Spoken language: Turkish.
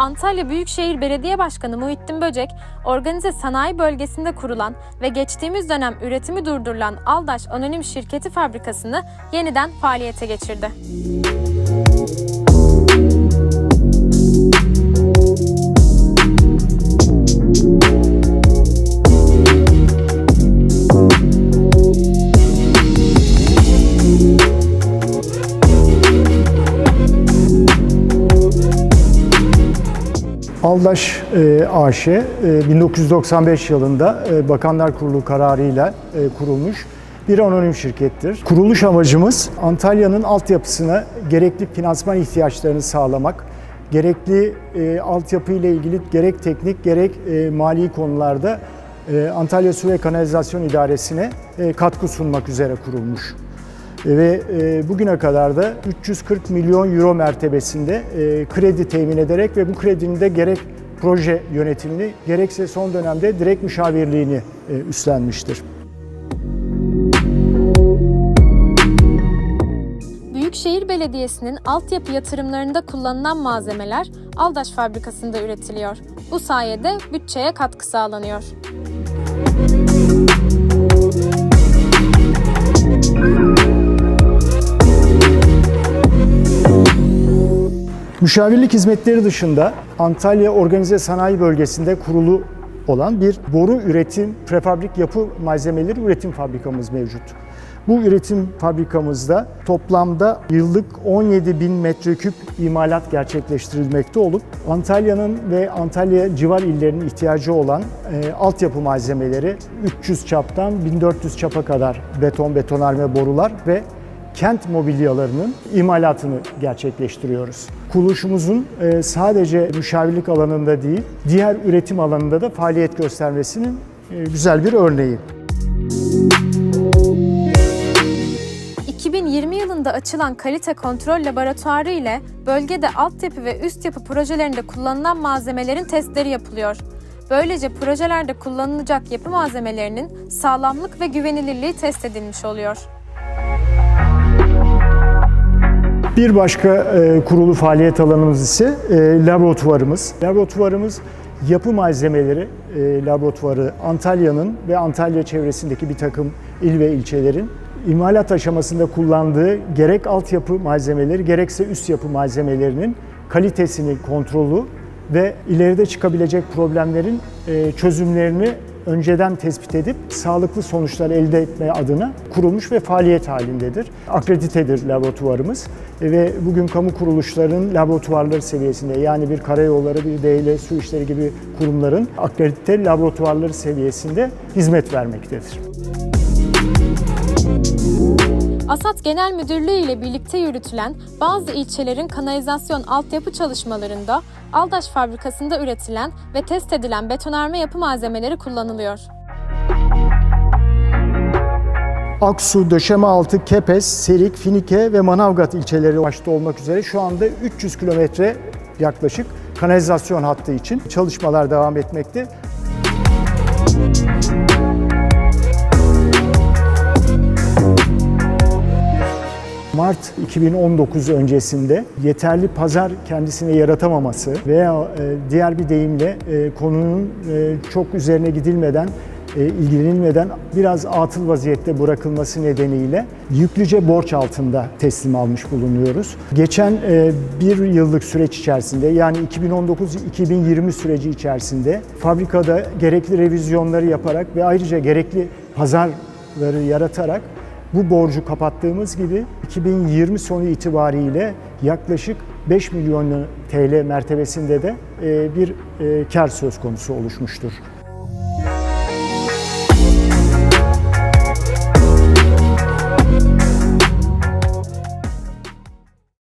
Antalya Büyükşehir Belediye Başkanı Muhittin Böcek, organize sanayi bölgesinde kurulan ve geçtiğimiz dönem üretimi durdurulan Aldaş Anonim Şirketi fabrikasını yeniden faaliyete geçirdi. Aldaş e, AŞ e, 1995 yılında e, Bakanlar Kurulu kararıyla e, kurulmuş bir anonim şirkettir. Kuruluş amacımız Antalya'nın altyapısına gerekli finansman ihtiyaçlarını sağlamak, gerekli e, altyapı ile ilgili gerek teknik gerek e, mali konularda e, Antalya Su ve Kanalizasyon İdaresi'ne e, katkı sunmak üzere kurulmuş ve e, bugüne kadar da 340 milyon euro mertebesinde e, kredi temin ederek ve bu kredinin de gerek proje yönetimini gerekse son dönemde direkt müşavirliğini e, üstlenmiştir. Büyükşehir Belediyesi'nin altyapı yatırımlarında kullanılan malzemeler Aldaş fabrikasında üretiliyor. Bu sayede bütçeye katkı sağlanıyor. Müşavirlik hizmetleri dışında Antalya Organize Sanayi Bölgesi'nde kurulu olan bir boru üretim, prefabrik yapı malzemeleri üretim fabrikamız mevcut. Bu üretim fabrikamızda toplamda yıllık 17 bin metreküp imalat gerçekleştirilmekte olup Antalya'nın ve Antalya civar illerinin ihtiyacı olan e, altyapı malzemeleri 300 çaptan 1400 çapa kadar beton, betonarme borular ve kent mobilyalarının imalatını gerçekleştiriyoruz. Kuruluşumuzun e, sadece müşavirlik alanında değil, diğer üretim alanında da faaliyet göstermesinin e, güzel bir örneği. 2020 yılında açılan kalite kontrol laboratuvarı ile bölgede altyapı ve üst yapı projelerinde kullanılan malzemelerin testleri yapılıyor. Böylece projelerde kullanılacak yapı malzemelerinin sağlamlık ve güvenilirliği test edilmiş oluyor. Bir başka e, kurulu faaliyet alanımız ise e, laboratuvarımız. Laboratuvarımız yapı malzemeleri e, laboratuvarı Antalya'nın ve Antalya çevresindeki bir takım il ve ilçelerin imalat aşamasında kullandığı gerek altyapı malzemeleri gerekse üst yapı malzemelerinin kalitesini kontrolü ve ileride çıkabilecek problemlerin e, çözümlerini önceden tespit edip sağlıklı sonuçlar elde etme adına kurulmuş ve faaliyet halindedir. Akreditedir laboratuvarımız ve bugün kamu kuruluşlarının laboratuvarları seviyesinde yani bir karayolları, bir DL su işleri gibi kurumların akredite laboratuvarları seviyesinde hizmet vermektedir. ASAT Genel Müdürlüğü ile birlikte yürütülen bazı ilçelerin kanalizasyon altyapı çalışmalarında Aldaş fabrikasında üretilen ve test edilen betonarme yapı malzemeleri kullanılıyor. Aksu, Döşemealtı, Kepez, Serik, Finike ve Manavgat ilçeleri başta olmak üzere şu anda 300 kilometre yaklaşık kanalizasyon hattı için çalışmalar devam etmekte. Mart 2019 öncesinde yeterli pazar kendisine yaratamaması veya e, diğer bir deyimle e, konunun e, çok üzerine gidilmeden ilgilenilmeden biraz atıl vaziyette bırakılması nedeniyle yüklüce borç altında teslim almış bulunuyoruz. Geçen bir yıllık süreç içerisinde yani 2019-2020 süreci içerisinde fabrikada gerekli revizyonları yaparak ve ayrıca gerekli pazarları yaratarak bu borcu kapattığımız gibi 2020 sonu itibariyle yaklaşık 5 milyon TL mertebesinde de e, bir e, kar söz konusu oluşmuştur.